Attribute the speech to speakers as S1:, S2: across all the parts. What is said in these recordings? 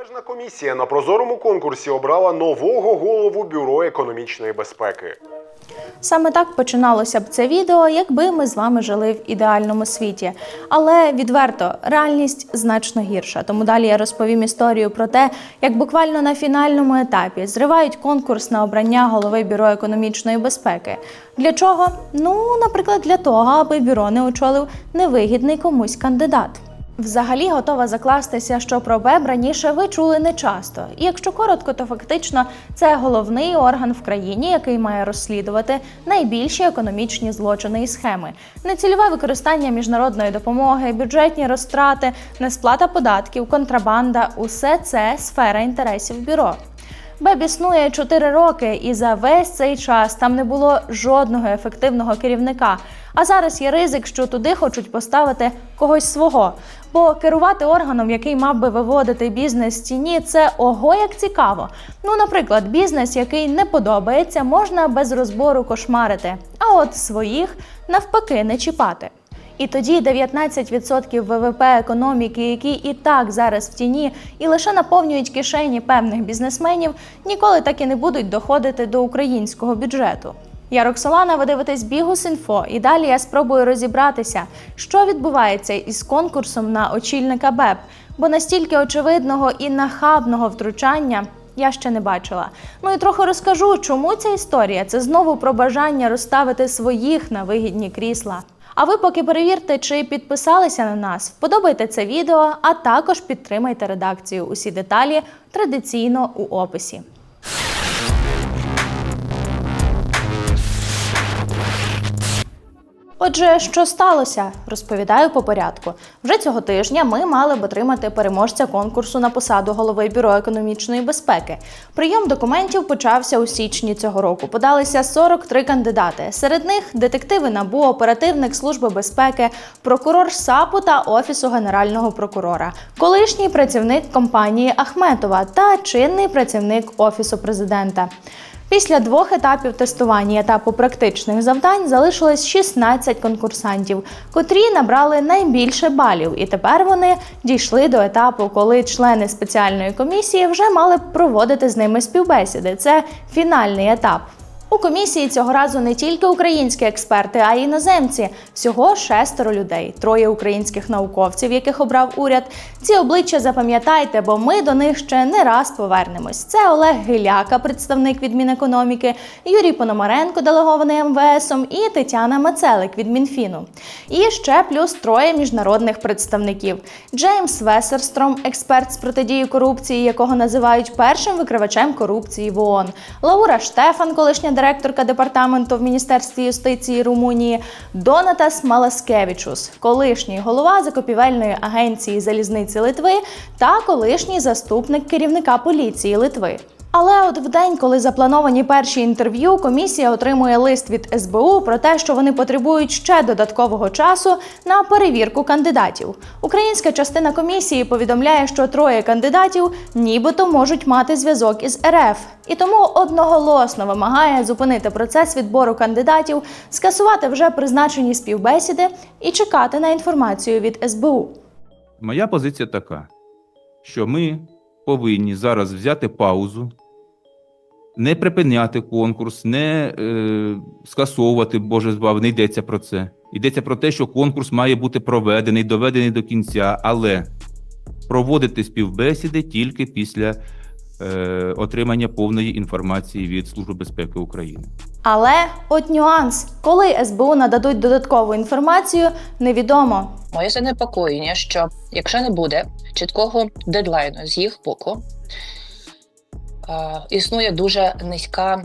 S1: Незалежна комісія на прозорому конкурсі обрала нового голову бюро економічної безпеки.
S2: Саме так починалося б це відео, якби ми з вами жили в ідеальному світі. Але відверто, реальність значно гірша. Тому далі я розповім історію про те, як буквально на фінальному етапі зривають конкурс на обрання голови бюро економічної безпеки. Для чого? Ну, наприклад, для того, аби бюро не очолив невигідний комусь кандидат. Взагалі готова закластися, що про БЕБ раніше ви чули не часто. І якщо коротко, то фактично це головний орган в країні, який має розслідувати найбільші економічні злочини і схеми, нецільове використання міжнародної допомоги, бюджетні розтрати, несплата податків, контрабанда усе це сфера інтересів бюро. БЕБ існує 4 роки, і за весь цей час там не було жодного ефективного керівника. А зараз є ризик, що туди хочуть поставити когось свого. Бо керувати органом, який мав би виводити бізнес з тіні, це ого як цікаво. Ну, наприклад, бізнес, який не подобається, можна без розбору кошмарити, а от своїх навпаки не чіпати. І тоді 19% ВВП економіки, які і так зараз в тіні, і лише наповнюють кишені певних бізнесменів, ніколи так і не будуть доходити до українського бюджету. Я Роксолана, ви дивитесь Бігус.Інфо, і далі я спробую розібратися, що відбувається із конкурсом на очільника БЕП, бо настільки очевидного і нахабного втручання я ще не бачила. Ну і трохи розкажу, чому ця історія це знову про бажання розставити своїх на вигідні крісла. А ви поки перевірте, чи підписалися на нас, вподобайте це відео, а також підтримайте редакцію. Усі деталі традиційно у описі. Отже, що сталося? Розповідаю по порядку. Вже цього тижня ми мали б отримати переможця конкурсу на посаду голови бюро економічної безпеки. Прийом документів почався у січні цього року. Подалися 43 кандидати. Серед них детективи НАБУ, оперативник служби безпеки, прокурор САПу та офісу генерального прокурора, колишній працівник компанії Ахметова та чинний працівник офісу президента. Після двох етапів тестування і етапу практичних завдань залишилось 16 конкурсантів, котрі набрали найбільше балів, і тепер вони дійшли до етапу, коли члени спеціальної комісії вже мали проводити з ними співбесіди. Це фінальний етап. У комісії цього разу не тільки українські експерти, а й іноземці. Всього шестеро людей, троє українських науковців, яких обрав уряд. Ці обличчя запам'ятайте, бо ми до них ще не раз повернемось. Це Олег Гиляка, представник від Мінекономіки, Юрій Пономаренко, делегований МВСом, і Тетяна Мацелик від Мінфіну. І ще плюс троє міжнародних представників: Джеймс Весерстром, експерт з протидії корупції, якого називають першим викривачем корупції в ООН, Лаура Штефан, колишня директорка департаменту в Міністерстві юстиції Румунії, Донатас Маласкевичус, колишній голова закупівельної агенції залізниці Литви та колишній заступник керівника поліції Литви. Але от в день, коли заплановані перші інтерв'ю, комісія отримує лист від СБУ про те, що вони потребують ще додаткового часу на перевірку кандидатів. Українська частина комісії повідомляє, що троє кандидатів нібито можуть мати зв'язок із РФ, і тому одноголосно вимагає зупинити процес відбору кандидатів, скасувати вже призначені співбесіди і чекати на інформацію від СБУ.
S3: Моя позиція така, що ми повинні зараз взяти паузу, не припиняти конкурс, не е, скасовувати, Боже збав, не йдеться про це. Йдеться про те, що конкурс має бути проведений, доведений до кінця, але проводити співбесіди тільки після е, отримання повної інформації від Служби безпеки України.
S2: Але от нюанс, коли СБУ нададуть додаткову інформацію, невідомо.
S4: Моє занепокоєння, що якщо не буде чіткого дедлайну з їх боку, е, існує дуже низька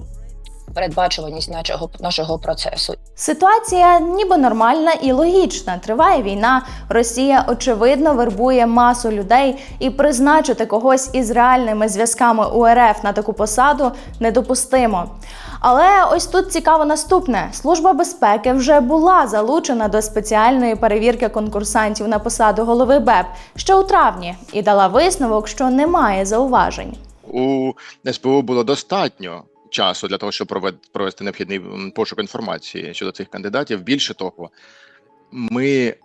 S4: передбачуваність нашого, нашого процесу.
S2: Ситуація ніби нормальна і логічна. Триває війна. Росія очевидно вербує масу людей, і призначити когось із реальними зв'язками УРФ на таку посаду недопустимо. Але ось тут цікаво наступне: служба безпеки вже була залучена до спеціальної перевірки конкурсантів на посаду голови БЕП ще у травні і дала висновок, що немає зауважень.
S5: у СБУ було достатньо часу для того, щоб провести необхідний пошук інформації щодо цих кандидатів. Більше того, ми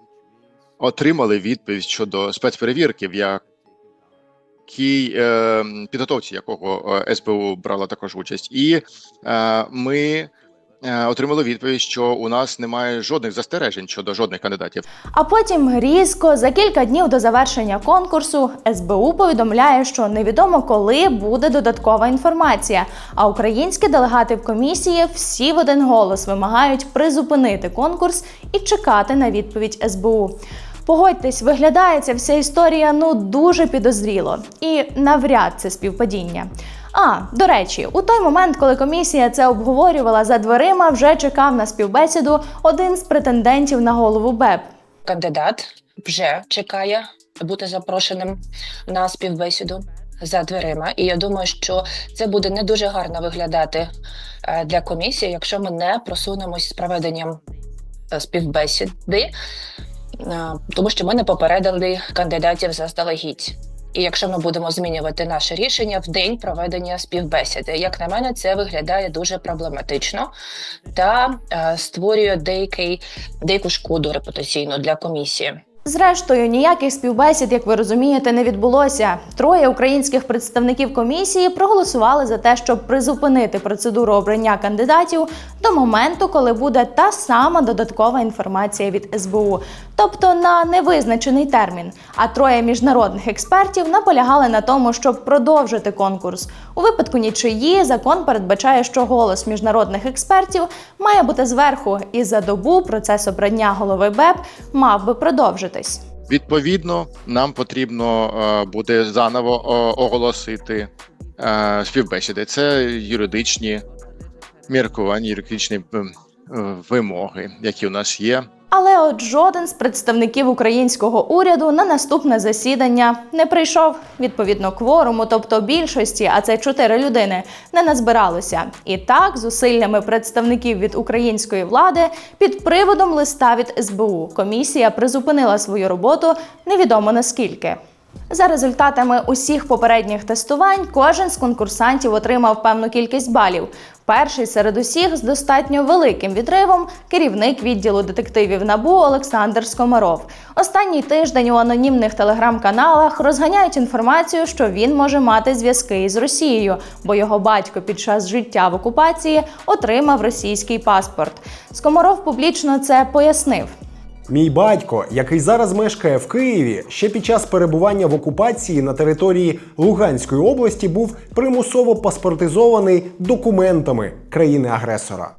S5: отримали відповідь щодо спецперевірки, в якій е, підготовці якого е, СБУ брала також участь, і е, ми отримали відповідь, що у нас немає жодних застережень щодо жодних кандидатів.
S2: А потім різко за кілька днів до завершення конкурсу СБУ повідомляє, що невідомо коли буде додаткова інформація. А українські делегати в комісії всі в один голос вимагають призупинити конкурс і чекати на відповідь СБУ. Погодьтесь, виглядає ця вся історія ну дуже підозріло і навряд це співпадіння. А, до речі, у той момент, коли комісія це обговорювала за дверима, вже чекав на співбесіду один з претендентів на голову БЕП.
S4: Кандидат вже чекає бути запрошеним на співбесіду за дверима. І я думаю, що це буде не дуже гарно виглядати е, для комісії, якщо ми не просунемось з проведенням е, співбесіди, е, тому що ми не попередили кандидатів заздалегідь. І якщо ми будемо змінювати наше рішення в день проведення співбесіди, як на мене, це виглядає дуже проблематично та е, створює деякий, деяку шкоду репутаційну для комісії.
S2: Зрештою, ніяких співбесід, як ви розумієте, не відбулося. Троє українських представників комісії проголосували за те, щоб призупинити процедуру обрання кандидатів до моменту, коли буде та сама додаткова інформація від СБУ, тобто на невизначений термін. А троє міжнародних експертів наполягали на тому, щоб продовжити конкурс. У випадку нічиї закон передбачає, що голос міжнародних експертів має бути зверху, і за добу процес обрання голови БЕП мав би продовжитись.
S5: Відповідно, нам потрібно е, буде заново е, оголосити е, співбесіди. Це юридичні міркування, юридичні вимоги, які у нас є.
S2: Але от жоден з представників українського уряду на наступне засідання не прийшов. Відповідно, кворуму, тобто більшості, а це чотири людини, не назбиралося. І так, зусиллями представників від української влади під приводом листа від СБУ комісія призупинила свою роботу невідомо наскільки. За результатами усіх попередніх тестувань, кожен з конкурсантів отримав певну кількість балів. Перший серед усіх з достатньо великим відривом керівник відділу детективів НАБУ Олександр Скомаров. Останній тиждень у анонімних телеграм-каналах розганяють інформацію, що він може мати зв'язки із Росією, бо його батько під час життя в окупації отримав російський паспорт. Скомаров публічно це пояснив.
S1: Мій батько, який зараз мешкає в Києві, ще під час перебування в окупації на території Луганської області був примусово паспортизований документами країни-агресора.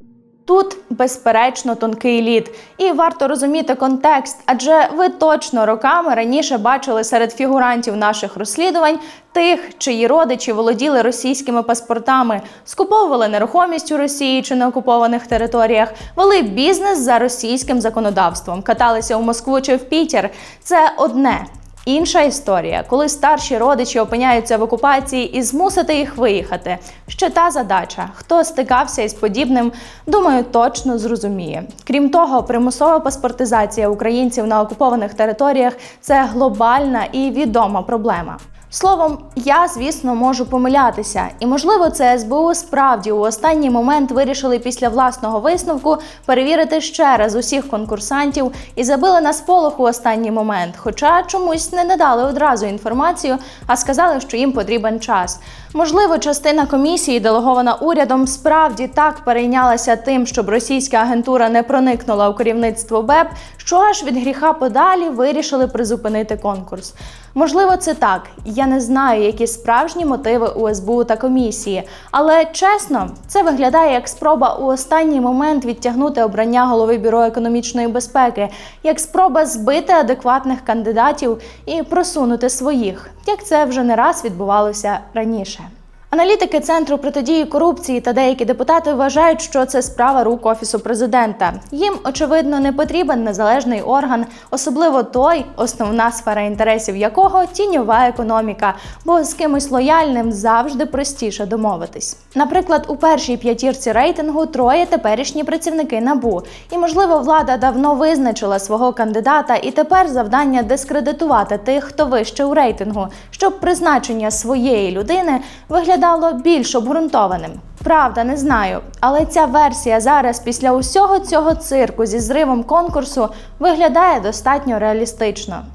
S2: Тут, безперечно, тонкий лід, і варто розуміти контекст, адже ви точно роками раніше бачили серед фігурантів наших розслідувань тих, чиї родичі володіли російськими паспортами, скуповували нерухомість у Росії чи на окупованих територіях, вели бізнес за російським законодавством, каталися у Москву чи в Пітер. Це одне. Інша історія, коли старші родичі опиняються в окупації і змусити їх виїхати. Ще та задача. Хто стикався із подібним, думаю, точно зрозуміє. Крім того, примусова паспортизація українців на окупованих територіях це глобальна і відома проблема. Словом, я, звісно, можу помилятися, і можливо, це СБУ справді у останній момент вирішили після власного висновку перевірити ще раз усіх конкурсантів і забили на сполох у останній момент, хоча чомусь не надали одразу інформацію, а сказали, що їм потрібен час. Можливо, частина комісії, делегована урядом, справді так перейнялася тим, щоб російська агентура не проникнула у керівництво БЕП, що аж від гріха подалі вирішили призупинити конкурс. Можливо, це так. Я не знаю, які справжні мотиви у СБУ та комісії, але чесно, це виглядає як спроба у останній момент відтягнути обрання голови бюро економічної безпеки, як спроба збити адекватних кандидатів і просунути своїх, як це вже не раз відбувалося раніше. Аналітики центру протидії корупції та деякі депутати вважають, що це справа рук офісу президента. Їм очевидно не потрібен незалежний орган, особливо той, основна сфера інтересів якого тіньова економіка, бо з кимось лояльним завжди простіше домовитись. Наприклад, у першій п'ятірці рейтингу троє теперішні працівники набу, і можливо, влада давно визначила свого кандидата, і тепер завдання дискредитувати тих, хто вище у рейтингу, щоб призначення своєї людини виглядало більш обґрунтованим. Правда, не знаю, але ця версія зараз, після усього цього цирку зі зривом конкурсу, виглядає достатньо реалістично.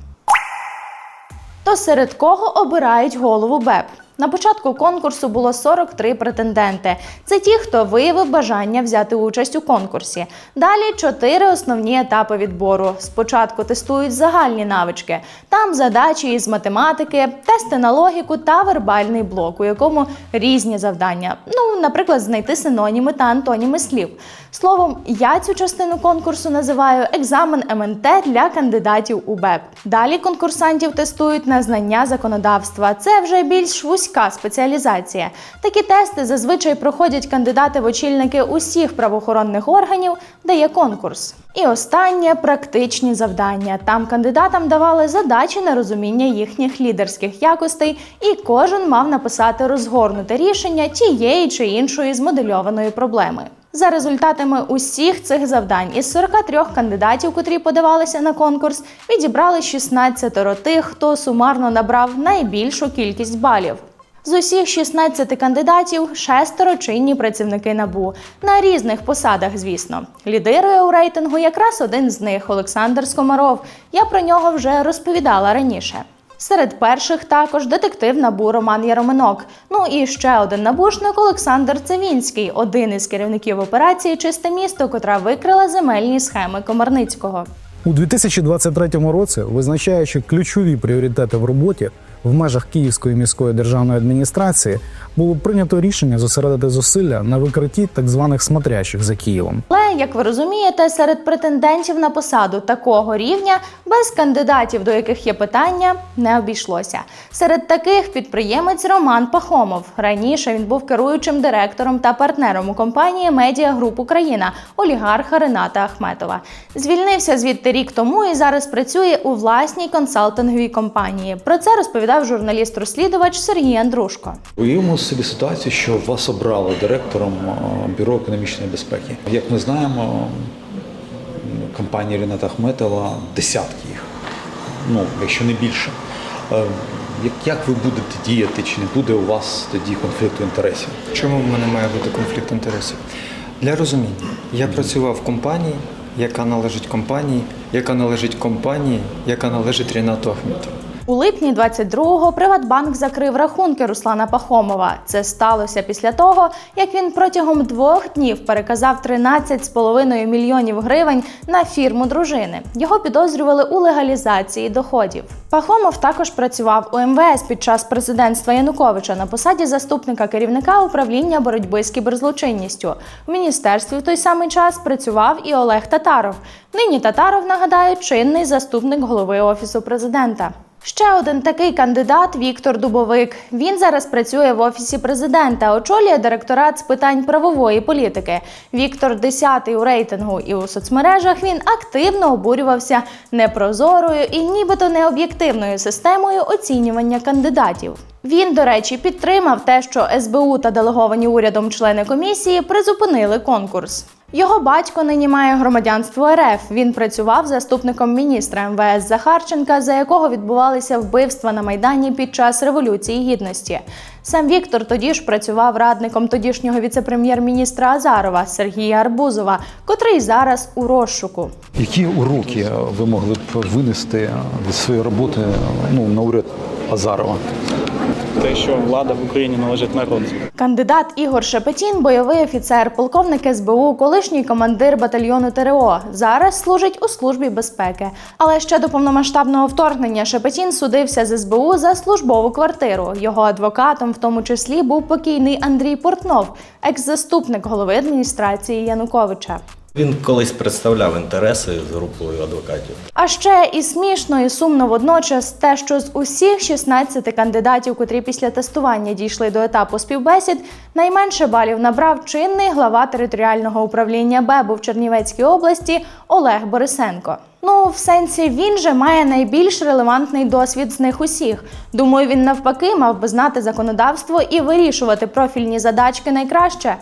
S2: То серед кого обирають голову БЕП? На початку конкурсу було 43 претенденти. Це ті, хто виявив бажання взяти участь у конкурсі. Далі чотири основні етапи відбору. Спочатку тестують загальні навички. Там задачі із математики, тести на логіку та вербальний блок, у якому різні завдання. Ну, наприклад, знайти синоніми та антоніми слів. Словом, я цю частину конкурсу називаю екзамен МНТ для кандидатів у БЕП. Далі конкурсантів тестують на знання законодавства. Це вже більш вузька спеціалізація. Такі тести зазвичай проходять кандидати в очільники усіх правоохоронних органів, де є конкурс. І останнє практичні завдання. Там кандидатам давали задачі на розуміння їхніх лідерських якостей, і кожен мав написати розгорнуте рішення тієї чи іншої змодельованої проблеми. За результатами усіх цих завдань із 43 кандидатів, котрі подавалися на конкурс, відібрали 16 тих, хто сумарно набрав найбільшу кількість балів. З усіх 16 кандидатів шестеро чинні працівники набу на різних посадах, звісно. Лідирує у рейтингу якраз один з них Олександр Скомаров. Я про нього вже розповідала раніше. Серед перших також детектив набу Роман Яроминок. Ну і ще один набушник Олександр Цевінський, один із керівників операції Чисте місто, котра викрила земельні схеми Комарницького.
S6: У 2023 році, визначаючи ключові пріоритети в роботі в межах Київської міської державної адміністрації, було прийнято рішення зосередити зусилля на викритті так званих смотрящих за Києвом.
S2: Але, як ви розумієте, серед претендентів на посаду такого рівня без кандидатів, до яких є питання, не обійшлося. Серед таких підприємець Роман Пахомов. Раніше він був керуючим директором та партнером у компанії Медіа Груп Україна, олігарха Рената Ахметова. Звільнився звідти рік тому і зараз працює у власній консалтинговій компанії. Про це розповідав журналіст-розслідувач Сергій Андрушко.
S7: Уявимо собі ситуацію, що вас обрали директором е, Бюро економічної безпеки. Як ми знаємо, м, компанії Ріната Ахметова десятки їх, ну, якщо не більше. Е, Як, як ви будете діяти, чи не буде у вас тоді конфлікту інтересів?
S8: Чому в мене має бути конфлікт інтересів? Для розуміння, я працював в компанії, яка належить компанії, яка належить компанії, яка належить Рінату Ахметову.
S2: У липні 22-го Приватбанк закрив рахунки Руслана Пахомова. Це сталося після того, як він протягом двох днів переказав 13,5 мільйонів гривень на фірму дружини. Його підозрювали у легалізації доходів. Пахомов також працював у МВС під час президентства Януковича на посаді заступника керівника управління боротьби з кіберзлочинністю. В міністерстві в той самий час працював і Олег Татаров. Нині Татаров нагадаю чинний заступник голови офісу президента. Ще один такий кандидат Віктор Дубовик. Він зараз працює в офісі президента, очолює директорат з питань правової політики. Віктор 10-й у рейтингу, і у соцмережах він активно обурювався непрозорою і нібито необ'єктивною системою оцінювання кандидатів. Він, до речі, підтримав те, що СБУ та делеговані урядом члени комісії призупинили конкурс. Його батько нині має громадянство РФ. Він працював заступником міністра МВС Захарченка, за якого відбувалися вбивства на майдані під час революції гідності. Сам Віктор тоді ж працював радником тодішнього віце-прем'єр-міністра Азарова Сергія Арбузова, котрий зараз у розшуку.
S7: Які уроки ви могли б винести від своєї роботи ну, на уряд Азарова?
S9: Те, що влада в Україні належить народу.
S2: Кандидат Ігор Шепетін, бойовий офіцер, полковник СБУ, колишній командир батальйону ТРО. Зараз служить у службі безпеки. Але ще до повномасштабного вторгнення Шепетін судився з СБУ за службову квартиру. Його адвокатом, в тому числі, був покійний Андрій Портнов, екс-заступник голови адміністрації Януковича.
S10: Він колись представляв інтереси з групою адвокатів.
S2: А ще і смішно, і сумно водночас те, що з усіх 16 кандидатів, котрі після тестування дійшли до етапу співбесід, найменше балів набрав чинний глава територіального управління БЕБу в Чернівецькій області Олег Борисенко. Ну, в сенсі він же має найбільш релевантний досвід з них усіх. Думаю, він навпаки мав би знати законодавство і вирішувати профільні задачки найкраще.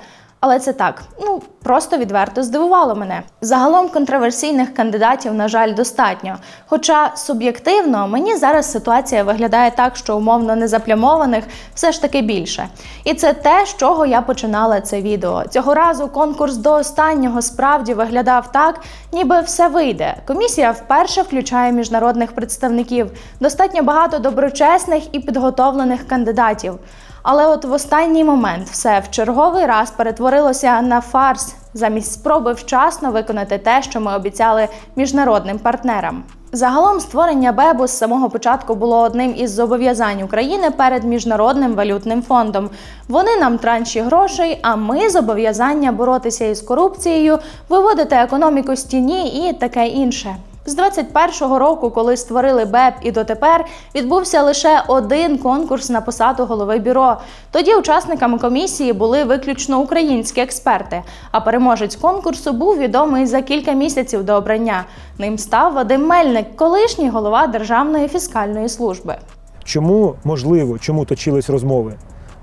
S2: Але це так, ну просто відверто здивувало мене. Загалом контроверсійних кандидатів, на жаль, достатньо. Хоча суб'єктивно мені зараз ситуація виглядає так, що умовно незаплямованих все ж таки більше. І це те, з чого я починала це відео. Цього разу конкурс до останнього справді виглядав так, ніби все вийде. Комісія вперше включає міжнародних представників, достатньо багато доброчесних і підготовлених кандидатів. Але от в останній момент все в черговий раз перетворилося на фарс замість спроби вчасно виконати те, що ми обіцяли міжнародним партнерам. Загалом створення БЕБу з самого початку було одним із зобов'язань України перед міжнародним валютним фондом. Вони нам транші грошей, а ми зобов'язання боротися із корупцією, виводити економіку з тіні і таке інше. З 21-го року, коли створили БЕП і дотепер, відбувся лише один конкурс на посаду голови бюро. Тоді учасниками комісії були виключно українські експерти. А переможець конкурсу був відомий за кілька місяців до обрання. Ним став Вадим Мельник, колишній голова Державної фіскальної служби.
S11: Чому можливо, чому точились розмови?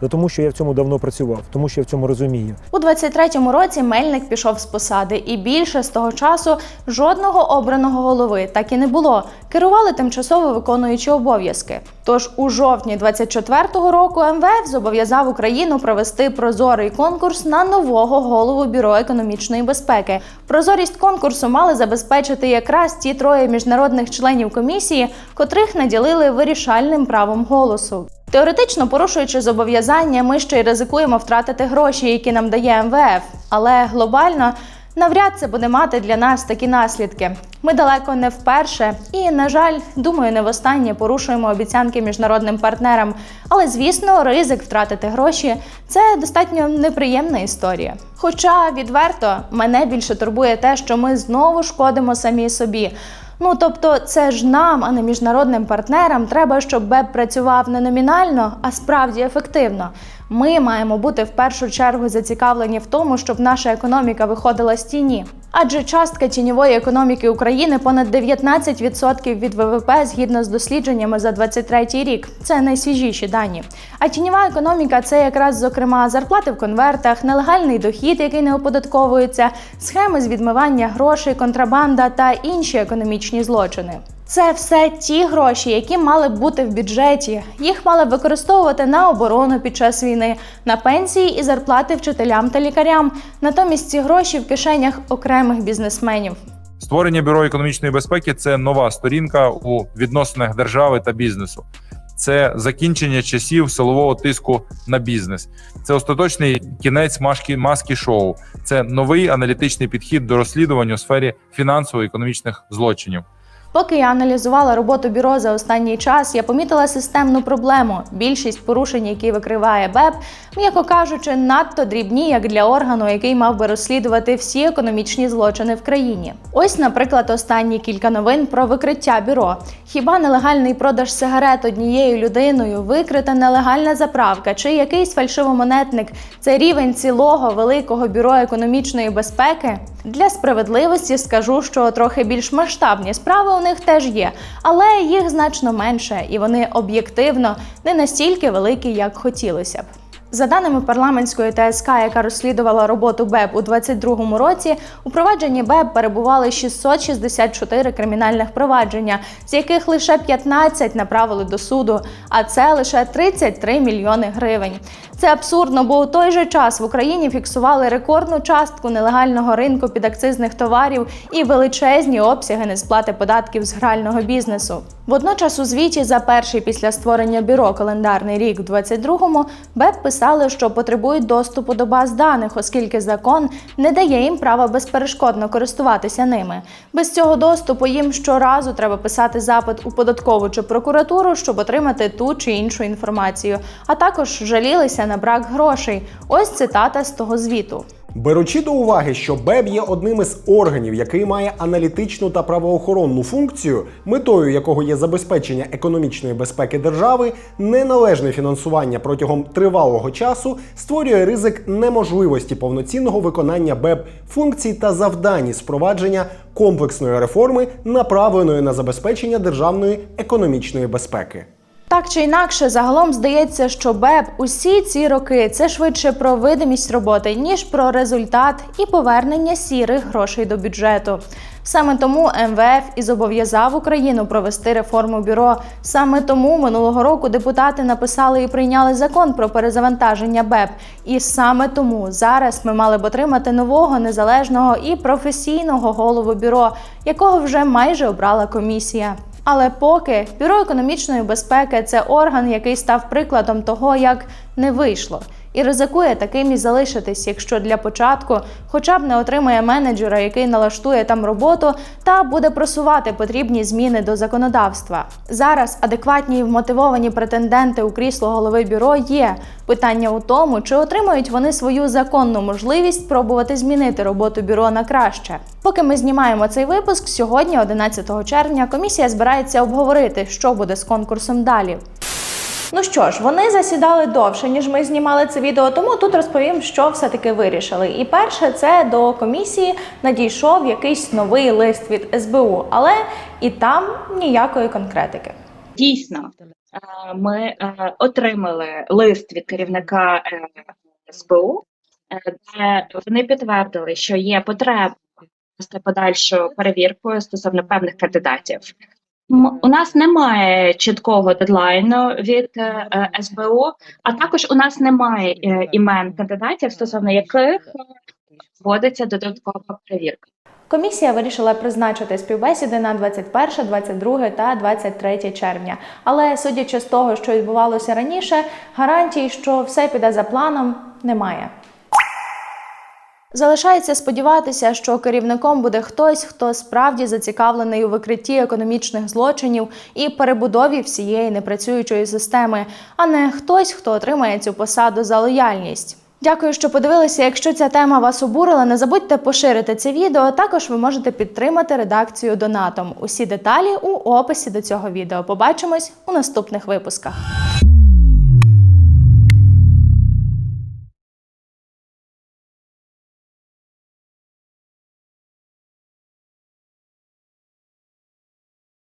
S11: Та тому, що я в цьому давно працював, тому що я в цьому розумію.
S2: У 23-му році Мельник пішов з посади, і більше з того часу жодного обраного голови так і не було. Керували тимчасово виконуючі обов'язки. Тож у жовтні 24-го року МВФ зобов'язав Україну провести прозорий конкурс на нового голову бюро економічної безпеки. Прозорість конкурсу мали забезпечити якраз ті троє міжнародних членів комісії, котрих наділили вирішальним правом голосу. Теоретично порушуючи зобов'язання, ми ще й ризикуємо втратити гроші, які нам дає МВФ. Але глобально навряд це буде мати для нас такі наслідки. Ми далеко не вперше і, на жаль, думаю, не востаннє порушуємо обіцянки міжнародним партнерам. Але звісно, ризик втратити гроші це достатньо неприємна історія. Хоча відверто мене більше турбує те, що ми знову шкодимо самі собі. Ну тобто, це ж нам, а не міжнародним партнерам, треба, щоб БЕП працював не номінально, а справді ефективно. Ми маємо бути в першу чергу зацікавлені в тому, щоб наша економіка виходила з тіні. Адже частка тіньової економіки України понад 19% від ВВП згідно з дослідженнями за 23 рік. Це найсвіжіші дані. А тіньова економіка це якраз зокрема зарплати в конвертах, нелегальний дохід, який не оподатковується, схеми з відмивання грошей, контрабанда та інші економічні злочини. Це все ті гроші, які мали бути в бюджеті. Їх мали використовувати на оборону під час війни, на пенсії і зарплати вчителям та лікарям. Натомість ці гроші в кишенях окремих бізнесменів.
S12: Створення бюро економічної безпеки це нова сторінка у відносинах держави та бізнесу. Це закінчення часів силового тиску на бізнес. Це остаточний кінець маски маски шоу. Це новий аналітичний підхід до розслідування у сфері фінансово-економічних злочинів.
S2: Поки я аналізувала роботу бюро за останній час, я помітила системну проблему. Більшість порушень, які викриває БЕП, м'яко кажучи, надто дрібні, як для органу, який мав би розслідувати всі економічні злочини в країні. Ось, наприклад, останні кілька новин про викриття бюро. Хіба нелегальний продаж сигарет однією людиною, викрита нелегальна заправка чи якийсь фальшивомонетник це рівень цілого великого бюро економічної безпеки? Для справедливості скажу, що трохи більш масштабні справи них теж є, але їх значно менше, і вони об'єктивно не настільки великі, як хотілося б. За даними парламентської ТСК, яка розслідувала роботу БЕП у 2022 році, у провадженні БЕП перебували 664 кримінальних провадження, з яких лише 15 направили до суду, а це лише 33 мільйони гривень. Це абсурдно, бо у той же час в Україні фіксували рекордну частку нелегального ринку підакцизних товарів і величезні обсяги несплати податків з грального бізнесу. Водночас у звіті за перший після створення бюро календарний рік в 22-му БЕП писали, що потребують доступу до баз даних, оскільки закон не дає їм права безперешкодно користуватися ними. Без цього доступу їм щоразу треба писати запит у податкову чи прокуратуру, щоб отримати ту чи іншу інформацію, а також жалілися на брак грошей. Ось цитата з того звіту.
S1: Беручи до уваги, що БЕБ є одним із органів, який має аналітичну та правоохоронну функцію, метою якого є забезпечення економічної безпеки держави, неналежне фінансування протягом тривалого часу створює ризик неможливості повноцінного виконання БЕБ функцій та завдань із впровадження комплексної реформи, направленої на забезпечення державної економічної безпеки.
S2: Так чи інакше, загалом здається, що БЕП усі ці роки це швидше про видимість роботи, ніж про результат і повернення сірих грошей до бюджету. Саме тому МВФ і зобов'язав Україну провести реформу бюро. Саме тому минулого року депутати написали і прийняли закон про перезавантаження БЕП. І саме тому зараз ми мали б отримати нового незалежного і професійного голову бюро, якого вже майже обрала комісія. Але поки бюро економічної безпеки це орган, який став прикладом того, як не вийшло, і ризикує таким і залишитись, якщо для початку хоча б не отримає менеджера, який налаштує там роботу та буде просувати потрібні зміни до законодавства. Зараз адекватні і вмотивовані претенденти у крісло голови бюро є. Питання у тому, чи отримають вони свою законну можливість пробувати змінити роботу бюро на краще. Поки ми знімаємо цей випуск, сьогодні, 11 червня, комісія збирається обговорити, що буде з конкурсом далі. Ну що ж, вони засідали довше, ніж ми знімали це відео, тому тут розповім, що все-таки вирішили. І перше, це до комісії надійшов якийсь новий лист від СБУ, але і там ніякої конкретики.
S13: Дійсно, е, ми е, отримали лист від керівника е, СБУ, де вони підтвердили, що є потреба подальшу перевірку стосовно певних кандидатів. У нас немає чіткого дедлайну від е, е, СБУ, а також у нас немає е, імен кандидатів, стосовно яких вводиться додаткова перевірка.
S2: Комісія вирішила призначити співбесіди на 21, 22 та 23 червня. Але судячи з того, що відбувалося раніше, гарантій, що все піде за планом, немає. Залишається сподіватися, що керівником буде хтось, хто справді зацікавлений у викритті економічних злочинів і перебудові всієї непрацюючої системи, а не хтось, хто отримає цю посаду за лояльність. Дякую, що подивилися. Якщо ця тема вас обурила, не забудьте поширити це відео. Також ви можете підтримати редакцію донатом. Усі деталі у описі до цього відео. Побачимось у наступних випусках.